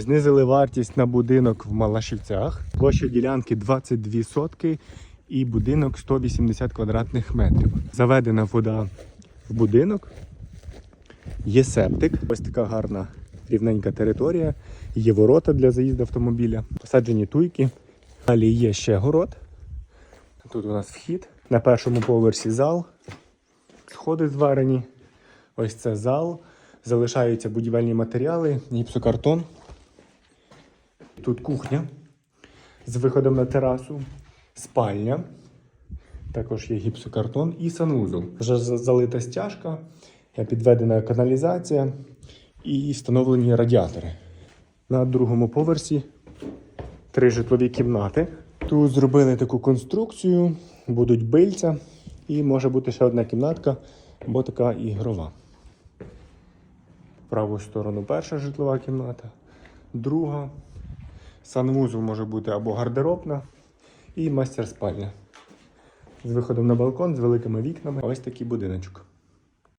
Знизили вартість на будинок в Малашівцях. Площа ділянки 22 сотки і будинок 180 квадратних метрів. Заведена вода в будинок. Є септик. Ось така гарна рівненька територія. Є ворота для заїзду автомобіля. Посаджені туйки. Далі є ще город. Тут у нас вхід. На першому поверсі зал. Сходи зварені. Ось це зал. Залишаються будівельні матеріали, гіпсокартон. Тут кухня з виходом на терасу, спальня. Також є гіпсокартон і санвузол. Вже залита стяжка, е, підведена каналізація і встановлені радіатори. На другому поверсі три житлові кімнати. Тут зробили таку конструкцію, будуть бильця, і може бути ще одна кімнатка, або така ігрова. В праву сторону перша житлова кімната, друга. Санвузол може бути або гардеробна і мастер спальня. З виходом на балкон, з великими вікнами. Ось такий будиночок.